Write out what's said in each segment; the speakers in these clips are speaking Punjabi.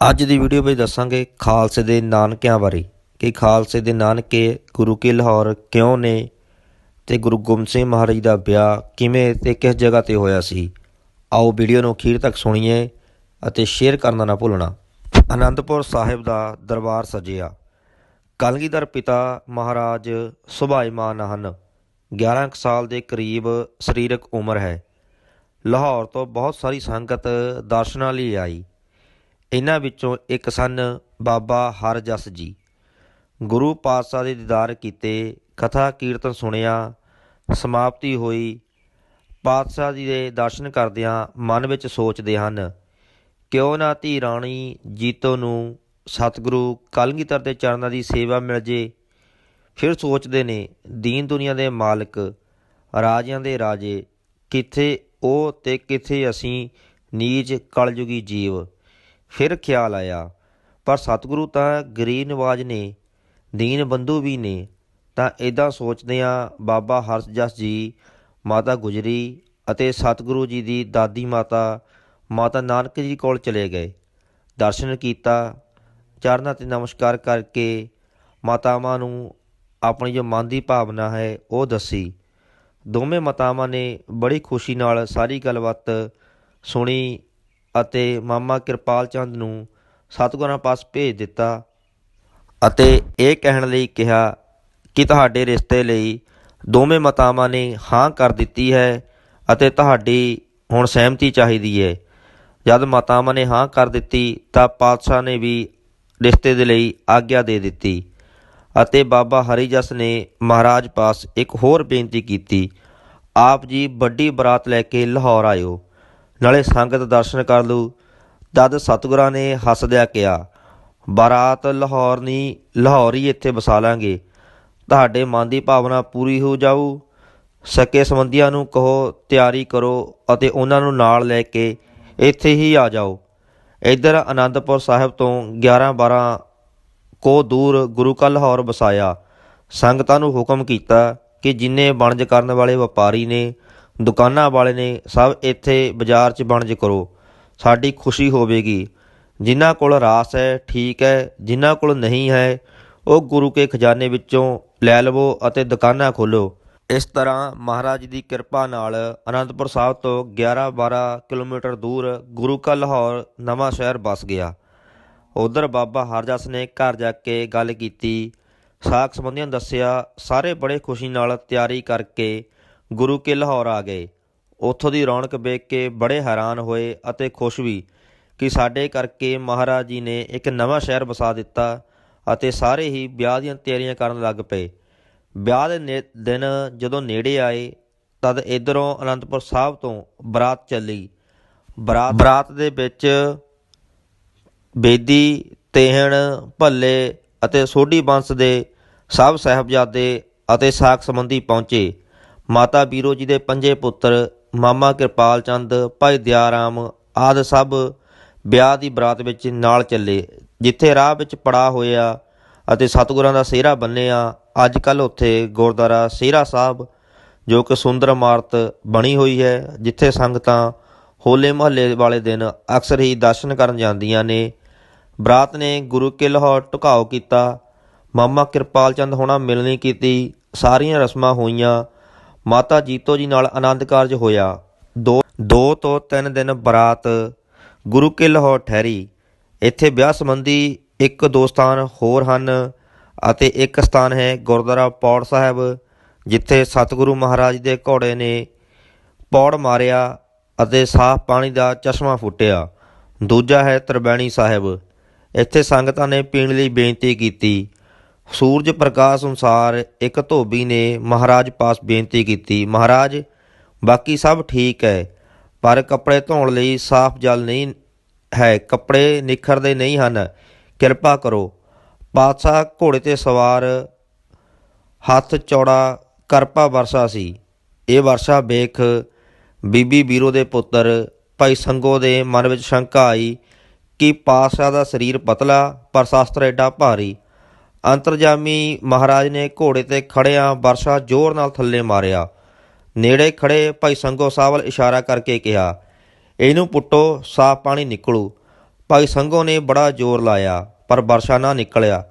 ਅੱਜ ਦੀ ਵੀਡੀਓ ਵਿੱਚ ਦੱਸਾਂਗੇ ਖਾਲਸੇ ਦੇ ਨਾਨਕਿਆਂ ਬਾਰੇ ਕਿ ਖਾਲਸੇ ਦੇ ਨਾਨਕੇ ਗੁਰੂ ਕੇ ਲਾਹੌਰ ਕਿਉਂ ਨੇ ਤੇ ਗੁਰੂ ਗੋਬਿੰਦ ਸਿੰਘ ਮਹਾਰਾਜ ਦਾ ਵਿਆਹ ਕਿਵੇਂ ਤੇ ਕਿਸ ਜਗ੍ਹਾ ਤੇ ਹੋਇਆ ਸੀ। ਆਓ ਵੀਡੀਓ ਨੂੰ ਅਖੀਰ ਤੱਕ ਸੁਣੀਏ ਅਤੇ ਸ਼ੇਅਰ ਕਰਨਾ ਨਾ ਭੁੱਲਣਾ। ਅਨੰਦਪੁਰ ਸਾਹਿਬ ਦਾ ਦਰਬਾਰ ਸਜਿਆ। ਕਲਗੀਧਰ ਪਿਤਾ ਮਹਾਰਾਜ ਸੁਭਾਈਮਾਨ ਹਨ। 11 ਕੁ ਸਾਲ ਦੇ ਕਰੀਬ ਸਰੀਰਕ ਉਮਰ ਹੈ। ਲਾਹੌਰ ਤੋਂ ਬਹੁਤ ਸਾਰੀ ਸੰਗਤ ਦਰਸ਼ਨਾਂ ਲਈ ਆਈ। ਇਹਨਾਂ ਵਿੱਚੋਂ ਇੱਕ ਸਨ ਬਾਬਾ ਹਰਜਸ ਜੀ। ਗੁਰੂ ਪਾਤਸ਼ਾਹ ਦੇ ਦੀਦਾਰ ਕੀਤੇ ਕਥਾ ਕੀਰਤਨ ਸੁਣਿਆ, ਸਮਾਪਤੀ ਹੋਈ। ਪਾਤਸ਼ਾਹ ਜੀ ਦੇ ਦਰਸ਼ਨ ਕਰਦਿਆਂ ਮਨ ਵਿੱਚ ਸੋਚਦੇ ਹਨ, ਕਿਉਂ ਨਾ ਧੀ ਰਾਣੀ ਜੀਤੋ ਨੂੰ ਸਤਿਗੁਰੂ ਕਲਗੀਧਰ ਦੇ ਚਰਨਾਂ ਦੀ ਸੇਵਾ ਮਿਲ ਜੇ? ਫਿਰ ਸੋਚਦੇ ਨੇ, ਦੀਨ ਦੁਨੀਆ ਦੇ ਮਾਲਕ, ਰਾਜਿਆਂ ਦੇ ਰਾਜੇ, ਕਿੱਥੇ ਉਹ ਤੇ ਕਿੱਥੇ ਅਸੀਂ ਨੀਚ ਕਲਯੁਗੀ ਜੀਵ? ਫਿਰ ਖਿਆਲ ਆਇਆ, ਪਰ ਸਤਿਗੁਰੂ ਤਾਂ ਗਰੀਬ ਨਵਾਜ ਨੇ, ਦੀਨ ਬੰਧੂ ਵੀ ਨੇ। ਤਾਂ ਇਦਾਂ ਸੋਚਦਿਆਂ ਬਾਬਾ ਹਰਜਸ ਜੀ ਮਾਤਾ ਗੁਜਰੀ ਅਤੇ ਸਤਿਗੁਰੂ ਜੀ ਦੀ ਦਾਦੀ ਮਾਤਾ ਮਾਤਾ ਨਾਨਕ ਜੀ ਕੋਲ ਚਲੇ ਗਏ। ਦਰਸ਼ਨ ਕੀਤਾ, ਚਰਨਾਂ ਤੇ ਨਮਸਕਾਰ ਕਰਕੇ ਮਾਤਾਵਾਂ ਨੂੰ ਆਪਣੀ ਜੋ ਮਨ ਦੀ ਭਾਵਨਾ ਹੈ, ਉਹ ਦੱਸੀ। ਦੋਵੇਂ ਮਾਤਾਵਾਂ ਨੇ ਬੜੀ ਖੁਸ਼ੀ ਨਾਲ ਸਾਰੀ ਗੱਲਬਾਤ ਸੁਣੀ ਅਤੇ ਮਾਮਾ ਕਿਰਪਾਲ ਚੰਦ ਨੂੰ ਸਤਿਗੁਰਾਂ ਪਾਸ ਭੇਜ ਦਿੱਤਾ ਅਤੇ ਇਹ ਕਹਿਣ ਲਈ ਕਿਹਾ ਕਿ ਤੁਹਾਡੇ ਰਿਸ਼ਤੇ ਲਈ ਦੋਵੇਂ ਮਾਤਾਵਾਂ ਨੇ ਹਾਂ ਕਰ ਦਿੱਤੀ ਹੈ ਅਤੇ ਤੁਹਾਡੀ ਹੁਣ ਸਹਿਮਤੀ ਚਾਹੀਦੀ ਹੈ। ਜਦ ਮਾਤਾਵਾਂ ਨੇ ਹਾਂ ਕਰ ਦਿੱਤੀ ਤਾਂ ਪਾਤਸ਼ਾਹ ਨੇ ਵੀ ਰਿਸ਼ਤੇ ਦੇ ਲਈ ਆਗਿਆ ਦੇ ਦਿੱਤੀ ਅਤੇ ਬਾਬਾ ਹਰੀਜਸ ਨੇ ਮਹਾਰਾਜ ਪਾਸ ਇੱਕ ਹੋਰ ਬੇਨਤੀ ਕੀਤੀ, ਆਪ ਜੀ ਵੱਡੀ ਬਰਾਤ ਲੈ ਕੇ ਲਾਹੌਰ ਆਇਓ। ਨਾਲੇ ਸੰਗਤ ਦਰਸ਼ਨ ਕਰ ਲੂ ਤਦ ਸਤਿਗੁਰਾਂ ਨੇ ਹੱਸਦਿਆਂ ਕਿਹਾ, ਬਾਰਾਤ ਲਾਹੌਰ ਨਹੀਂ ਲਾਹੌਰ ਹੀ ਇੱਥੇ ਵਸਾ ਲਾਂਗੇ। ਤੁਹਾਡੇ ਮਨ ਦੀ ਭਾਵਨਾ ਪੂਰੀ ਹੋ ਜਾਊ। ਸਕੇ ਸੰਬੰਧੀਆਂ ਨੂੰ ਕਹੋ, ਤਿਆਰੀ ਕਰੋ ਅਤੇ ਉਹਨਾਂ ਨੂੰ ਨਾਲ ਲੈ ਕੇ ਇੱਥੇ ਹੀ ਆ ਜਾਓ। ਇੱਧਰ ਆਨੰਦਪੁਰ ਸਾਹਿਬ ਤੋਂ 11 12 ਕੋ ਦੂਰ ਗੁਰੂ ਕਾ ਲਾਹੌਰ ਵਸਾਇਆ। ਸੰਗਤਾਂ ਨੂੰ ਹੁਕਮ ਕੀਤਾ ਕਿ ਜਿੰਨੇ ਵਣਜ ਕਰਨ ਵਾਲੇ ਵਪਾਰੀ ਨੇ ਦੁਕਾਨਾਂ ਵਾਲੇ ਨੇ ਸਭ ਇੱਥੇ ਬਾਜ਼ਾਰ 'ਚ ਵਣਜ ਕਰੋ। ਸਾਡੀ ਖੁਸ਼ੀ ਹੋਵੇਗੀ। ਜਿਨ੍ਹਾਂ ਕੋਲ ਰਾਸ ਹੈ, ਠੀਕ ਹੈ। ਜਿਨ੍ਹਾਂ ਕੋਲ ਨਹੀਂ ਹੈ, ਉਹ ਗੁਰੂ ਕੇ ਖਜ਼ਾਨੇ ਵਿੱਚੋਂ ਲੈ ਲਵੋ ਅਤੇ ਦੁਕਾਨਾਂ ਖੋਲੋ ਇਸ ਤਰ੍ਹਾਂ ਮਹਾਰਾਜ ਦੀ ਕਿਰਪਾ ਨਾਲ ਅਨੰਦਪੁਰ ਸਾਹਿਬ ਤੋਂ 11-12 ਕਿਲੋਮੀਟਰ ਦੂਰ ਗੁਰੂ ਕਾ ਲਾਹੌਰ ਨਵਾਂ ਸ਼ਹਿਰ ਬਸ ਗਿਆ। ਉਧਰ ਬਾਬਾ ਹਰਜਸ ਨੇ ਘਰ ਜਾ ਕੇ ਗੱਲ ਕੀਤੀ। ਸਾਖ ਸੰਬੰਧੀਆਂ ਦੱਸਿਆ, ਸਾਰੇ ਬੜੇ ਖੁਸ਼ੀ ਨਾਲ ਤਿਆਰੀ ਕਰਕੇ ਗੁਰੂ ਕੇ ਲਾਹੌਰ ਆ ਗਏ। ਉੱਥੋਂ ਦੀ ਰੌਣਕ ਵੇਖ ਕੇ ਬੜੇ ਹੈਰਾਨ ਹੋਏ ਅਤੇ ਖੁਸ਼ ਵੀ ਕਿ ਸਾਡੇ ਕਰਕੇ ਮਹਾਰਾਜ ਜੀ ਨੇ ਇੱਕ ਨਵਾਂ ਸ਼ਹਿਰ ਵਸਾ ਦਿੱਤਾ ਅਤੇ ਸਾਰੇ ਹੀ ਵਿਆਹ ਦੀਆਂ ਤਿਆਰੀਆਂ ਕਰਨ ਲੱਗ ਪਏ। ਵਿਆਹ ਦੇ ਨੇ- ਦਿਨ ਜਦੋਂ ਨੇੜੇ ਆਏ, ਤਦ ਇਧਰੋਂ ਅਨੰਦਪੁਰ ਸਾਹਿਬ ਤੋਂ ਬਰਾਤ ਚੱਲੀ। ਬਰਾਤ ਬਰਾਤ ਦੇ ਵਿੱਚ ਬੇਦੀ, ਤੇਹਣ, ਭੱਲੇ ਅਤੇ ਸੋਢੀ ਬੰਸ ਦੇ ਸਭ ਸਾਹਿਬਜ਼ਾਦੇ ਅਤੇ ਸਾਖ ਸੰਬੰਧੀ ਪਹੁੰਚੇ। ਮਾਤਾ ਬੀਰੋ ਜੀ ਦੇ ਪੰਜੇ ਪੁੱਤਰ, ਮਾਮਾ ਕਿਰਪਾਲ ਚੰਦ, ਭਾਈ ਦਿਆਰਾਮ, ਆਦ ਸਭ ਵਿਆਹ ਦੀ ਬਰਾਤ ਵਿੱਚ ਨਾਲ ਚੱਲੇ, ਜਿੱਥੇ ਰਾਹ ਵਿੱਚ ਪੜਾ ਹੋਇਆ ਅਤੇ ਸਤਿਗੁਰਾਂ ਦਾ ਸਿਹਰਾ ਬੰਨਿਆ। ਅੱਜ ਕੱਲ ਉੱਥੇ ਗੁਰਦੁਆਰਾ ਸਿਹਰਾ ਸਾਹਿਬ, ਜੋ ਕਿ ਸੁੰਦਰ ਇਮਾਰਤ ਬਣੀ ਹੋਈ ਹੈ, ਜਿੱਥੇ ਸੰਗਤਾਂ ਹੋਲੇ ਮਹੱਲੇ ਵਾਲੇ ਦਿਨ ਅਕਸਰ ਹੀ ਦਰਸ਼ਨ ਕਰਨ ਜਾਂਦੀਆਂ ਨੇ। ਬਰਾਤ ਨੇ ਗੁਰੂ ਕੇ ਲਾਹੌਰ ਢੁਕਾਓ ਕੀਤਾ। ਮਾਮਾ ਕਿਰਪਾਲ ਚੰਦ ਹੋਣਾ ਮਿਲਣੀ ਕੀਤੀ। ਸਾਰੀਆਂ ਰਸਮਾਂ ਹੋਈਆਂ। ਮਾਤਾ ਜੀਤੋ ਜੀ ਨਾਲ ਆਨੰਦ ਕਾਰਜ ਹੋਇਆ। ਦੋ ਦੋ ਤੋਂ ਤਿੰਨ ਦਿਨ ਬਰਾਤ ਗੁਰੂ ਕੇ ਲਾਹੌਰ ਠਹਿਰੀ। ਇੱਥੇ ਵਿਆਹ ਸੰਬੰਧੀ ਇੱਕ ਦੋ ਸਥਾਨ ਹੋਰ ਹਨ ਅਤੇ ਇੱਕ ਸਥਾਨ ਹੈ ਗੁਰਦੁਆਰਾ ਪੌੜ ਸਾਹਿਬ, ਜਿੱਥੇ ਸਤਿਗੁਰੂ ਮਹਾਰਾਜ ਦੇ ਘੋੜੇ ਨੇ ਪੌੜ ਮਾਰਿਆ ਅਤੇ ਸਾਫ਼ ਪਾਣੀ ਦਾ ਚਸ਼ਮਾ ਫੁੱਟਿਆ। ਦੂਜਾ ਹੈ ਤਰਬੈਣੀ ਸਾਹਿਬ। ਇੱਥੇ ਸੰਗਤਾਂ ਨੇ ਪੀਣ ਲਈ ਬੇਨਤੀ ਕੀਤੀ। ਸੂਰਜ ਪ੍ਰਕਾਸ਼ ਅਨੁਸਾਰ ਇੱਕ ਧੋਬੀ ਨੇ ਮਹਾਰਾਜ ਪਾਸ ਬੇਨਤੀ ਕੀਤੀ, ਮਹਾਰਾਜ, ਬਾਕੀ ਸਭ ਠੀਕ ਹੈ, ਪਰ ਕੱਪੜੇ ਧੋਣ ਲਈ ਸਾਫ਼ ਜਲ ਨਹੀਂ ਹੈ, ਕੱਪੜੇ ਨਿਖਰਦੇ ਨਹੀਂ ਹਨ, ਕਿਰਪਾ ਕਰੋ। ਪਾਤਸ਼ਾਹ ਘੋੜੇ ਤੇ ਸਵਾਰ ਹੱਥ ਚੌੜਾ ਕਰਪਾ ਵਰਸ਼ਾ ਸੀ। ਇਹ ਵਰਸ਼ਾ ਵੇਖ ਬੀਬੀ ਬੀਰੋ ਦੇ ਪੁੱਤਰ ਭਾਈ ਸੰਗੋ ਦੇ ਮਨ ਵਿੱਚ ਸ਼ੰਕਾ ਆਈ ਕਿ ਪਾਤਸ਼ਾਹ ਦਾ ਸਰੀਰ ਪਤਲਾ, ਪਰ ਸ਼ਾਸਤਰ ਐਡਾ ਭਾਰੀ। ਅੰਤਰਜਾਮੀ ਮਹਾਰਾਜ ਨੇ ਘੋੜੇ ਤੇ ਖੜਿਆਂ ਵਰਸ਼ਾ ਜ਼ੋਰ ਨਾਲ ਥੱਲੇ ਮਾਰਿਆ। ਨੇੜੇ ਖੜੇ ਭਾਈ ਸੰਗੋ ਸਾਹਿਬ ਵੱਲ ਇਸ਼ਾਰਾ ਕਰਕੇ ਕਿਹਾ, ਇਹਨੂੰ ਪੁੱਟੋ, ਸਾਫ਼ ਪਾਣੀ ਨਿਕਲੂ। ਭਾਈ ਸੰਘੋ ਨੇ ਬੜਾ ਜ਼ੋਰ ਲਾਇਆ, ਪਰ ਵਰਸ਼ਾ ਨਾ ਨਿਕਲਿਆ।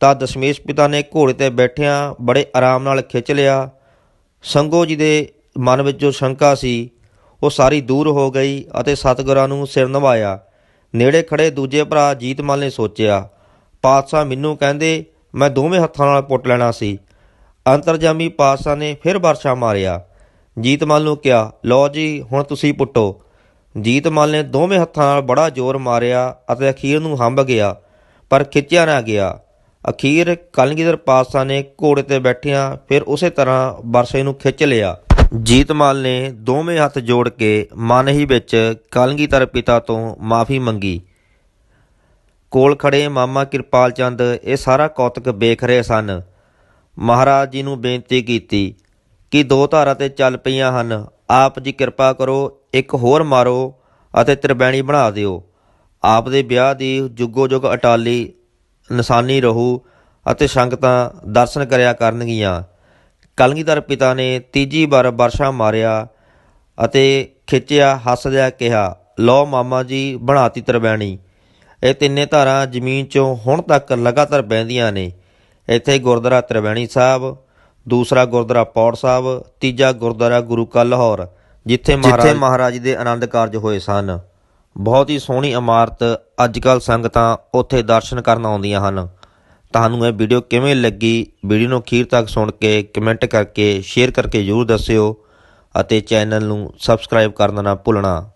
ਤਾਂ ਦਸ਼ਮੇਸ਼ ਪਿਤਾ ਨੇ ਘੋੜੇ ਤੇ ਬੈਠਿਆਂ ਬੜੇ ਆਰਾਮ ਨਾਲ ਖਿੱਚ ਲਿਆ। ਸੰਗੋ ਜੀ ਦੇ ਮਨ ਵਿੱਚ ਜੋ ਸ਼ੰਕਾ ਸੀ, ਉਹ ਸਾਰੀ ਦੂਰ ਹੋ ਗਈ ਅਤੇ ਸਤਿਗੁਰਾਂ ਨੂੰ ਸਿਰ ਨਵਾਇਆ। ਨੇੜੇ ਖੜੇ ਦੂਜੇ ਭਰਾ ਜੀਤਮਲ ਨੇ ਸੋਚਿਆ ਪਾਤਸ਼ਾਹ ਮੈਨੂੰ ਕਹਿੰਦੇ, ਮੈਂ ਦੋਵੇਂ ਹੱਥਾਂ ਨਾਲ ਪੁੱਟ ਲੈਣਾ ਸੀ। ਅੰਤਰਜਾਮੀ ਪਾਤਸ਼ਾਹ ਨੇ ਫਿਰ ਵਰਸ਼ਾ ਮਾਰਿਆ। ਜੀਤਮਲ ਨੂੰ ਕਿਹਾ, ਲਓ ਜੀ, ਹੁਣ ਤੁਸੀਂ ਪੁੱਟੋ। ਜੀਤਮਲ ਨੇ ਦੋਵੇਂ ਹੱਥਾਂ ਨਾਲ ਬੜਾ ਜ਼ੋਰ ਮਾਰਿਆ ਅਤੇ ਅਖੀਰ ਨੂੰ ਹੰਭ ਗਿਆ, ਪਰ ਖਿੱਚਿਆ ਨਾ ਗਿਆ। ਅਖੀਰ ਕਲਗੀਧਰ ਪਾਤਸ਼ਾਹ ਨੇ ਘੋੜੇ ਤੇ ਬੈਠਿਆਂ ਫਿਰ ਉਸੇ ਤਰ੍ਹਾਂ ਵਰਸ਼ੇ ਨੂੰ ਖਿੱਚ ਲਿਆ। ਜੀਤਮਲ ਨੇ ਦੋਵੇਂ ਹੱਥ ਜੋੜ ਕੇ ਮਨ ਹੀ ਵਿੱਚ ਕਲਗੀਧਰ ਪਿਤਾ ਤੋਂ ਮਾਫੀ ਮੰਗੀ। ਕੋਲ ਖੜੇ ਮਾਮਾ ਕਿਰਪਾਲ ਚੰਦ, ਇਹ ਸਾਰਾ ਕੌਤਕ ਵੇਖ ਰਹੇ ਸਨ। ਮਹਾਰਾਜ ਜੀ ਨੂੰ ਬੇਨਤੀ ਕੀਤੀ ਕਿ ਦੋ ਧਾਰਾਂ ਤੇ ਚੱਲ ਪਈਆਂ ਹਨ। ਆਪ ਜੀ ਕਿਰਪਾ ਕਰੋ, ਇੱਕ ਹੋਰ ਮਾਰੋ ਅਤੇ ਤ੍ਰਿਬੈਣੀ ਬਣਾ ਦਿਓ। ਆਪ ਦੇ ਵਿਆਹ ਦੀ ਜੁਗੋ ਜੁਗ ਅਟਾਲੀ, ਨਿਸ਼ਾਨੀ ਰਹੂ ਅਤੇ ਸੰਗਤਾਂ ਦਰਸ਼ਨ ਕਰਿਆ ਕਰਨਗੀਆਂ। ਕਲਗੀਧਰ ਪਿਤਾ ਨੇ ਤੀਜੀ ਵਾਰ ਵਰਸ਼ਾ ਮਾਰਿਆ ਅਤੇ ਖਿੱਚਿਆ ਹੱਸਦਿਆਂ ਕਿਹਾ, ਲਓ ਮਾਮਾ ਜੀ, ਬਣਾਤੀ ਤ੍ਰਿਬੈਣੀ। ਇਹ ਤਿੰਨੇ ਧਾਰਾਂ ਜ਼ਮੀਨ 'ਚੋਂ ਹੁਣ ਤੱਕ ਲਗਾਤਾਰ ਬਹਿੰਦੀਆਂ ਨੇ। ਇੱਥੇ ਗੁਰਦੁਆਰਾ ਤ੍ਰਿਬੈਣੀ ਸਾਹਿਬ ਦੂਸਰਾ ਗੁਰਦੁਆਰਾ ਪੌੜ ਸਾਹਿਬ ਤੀਜਾ ਗੁਰਦੁਆਰਾ ਗੁਰੂ ਕਾ ਲਾਹੌਰ ਜਿੱਥੇ ਮਹਾਰਾਜ ਦੇ ਆਨੰਦ ਕਾਰਜ ਹੋਏ ਸਨ। ਬਹੁਤ ਹੀ ਸੋਹਣੀ ਇਮਾਰਤ ਅੱਜ ਕੱਲ ਸੰਗਤਾਂ ਉੱਥੇ ਦਰਸ਼ਨ ਕਰਨ ਆਉਂਦੀਆਂ ਹਨ। ਤੁਹਾਨੂੰ ਇਹ ਵੀਡੀਓ ਕਿਵੇਂ ਲੱਗੀ ਵੀਡੀਓ ਨੂੰ ਅਖੀਰ ਤੱਕ ਸੁਣ ਕੇ ਕਮੈਂਟ ਕਰਕੇ ਸ਼ੇਅਰ ਕਰਕੇ ਜ਼ਰੂਰ ਦੱਸਿਓ ਅਤੇ ਚੈਨਲ ਨੂੰ ਸਬਸਕ੍ਰਾਈਬ ਕਰਨਾ ਨਾ ਭੁੱਲਣਾ।